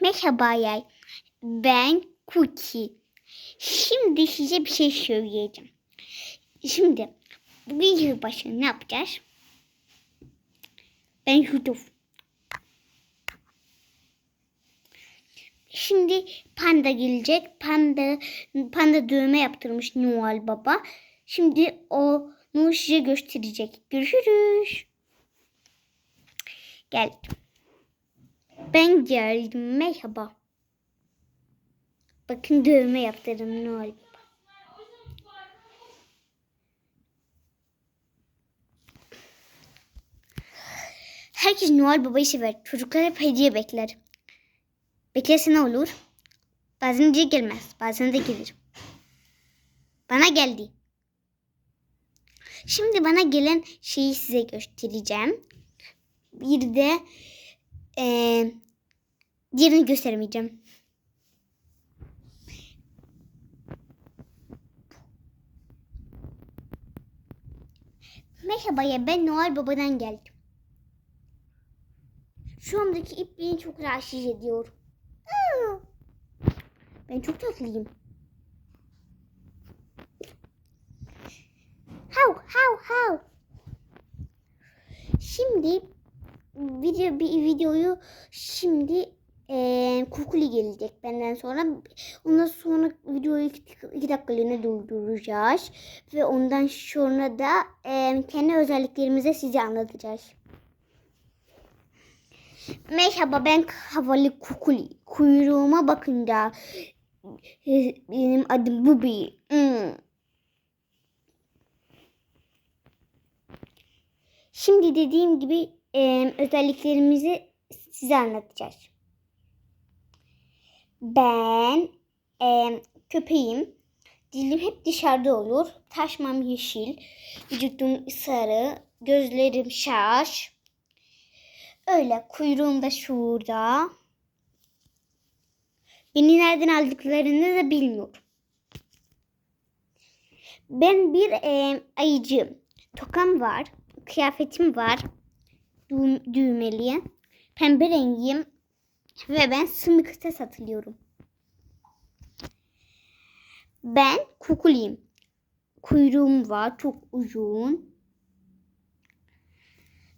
Merhaba yay. Ben Cookie. Şimdi size bir şey söyleyeceğim. Şimdi bu video başında ne yapacağız? Ben Yusuf. Şimdi panda gelecek. Panda panda dövme yaptırmış Noel Baba. Şimdi onu size gösterecek. Görüşürüz. Geldim. Ben geldim. Merhaba. Bakın dövme yaptırdım Noel Baba. Herkes Noel Baba'yı sever. Çocuklar hep hediye bekler. Beklese ne olur? Bazen de gelmez. Bazen de gelir. Bana geldi. Şimdi bana gelen şeyi size göstereceğim. Bir de eee diğerini göstermeyeceğim. Merhaba ya ben Noel Baba'dan geldim. Şu andaki ip beni çok rahatsız ediyor. Ben çok tatlıyım. Hav hav hav. Şimdi video bir videoyu şimdi eee Kukuli gelecek benden sonra. Ondan sonra videoyu iki, iki dakikalığına durduracağız. Ve ondan sonra da eee, kendi özelliklerimizi size anlatacağız. Merhaba ben havalı kukuli. Kuyruğuma bakınca e, benim adım Bubi. Hmm. Şimdi dediğim gibi e, özelliklerimizi size anlatacağız. Ben e, köpeğim. Dilim hep dışarıda olur. Taşmam yeşil. Vücudum sarı. Gözlerim şaş. Öyle kuyruğum da şurada. Beni nereden aldıklarını da bilmiyorum. Ben bir e, ayıcıyım. Tokam var. Kıyafetim var. Düğüm, düğmeli. Pembe rengiyim. Ve ben sımıkta satılıyorum. Ben kukuliyim. Kuyruğum var. Çok uzun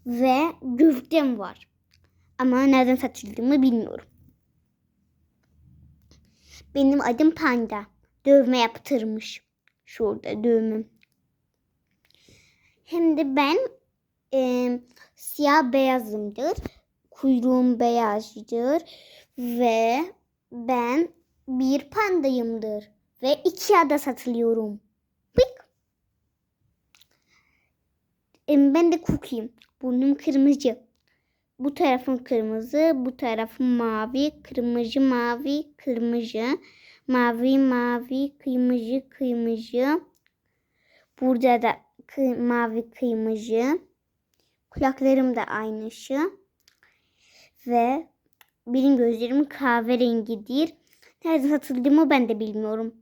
ve gövdem var. Ama nereden satıldığımı bilmiyorum. Benim adım Panda. Dövme yaptırmış. Şurada dövmem. Hem de ben e, siyah beyazımdır. Kuyruğum beyazdır. Ve ben bir pandayımdır. Ve Ikea'da satılıyorum. Pik. Em, Ben de cookie'yim. Burnum kırmızı. Bu tarafım kırmızı, bu tarafım mavi, kırmızı, mavi, kırmızı, mavi, mavi, kırmızı, kırmızı. Burada da kı- mavi, kırmızı. Kulaklarım da aynı şu. Ve benim gözlerim kahverengidir. Nerede satıldığımı ben de bilmiyorum.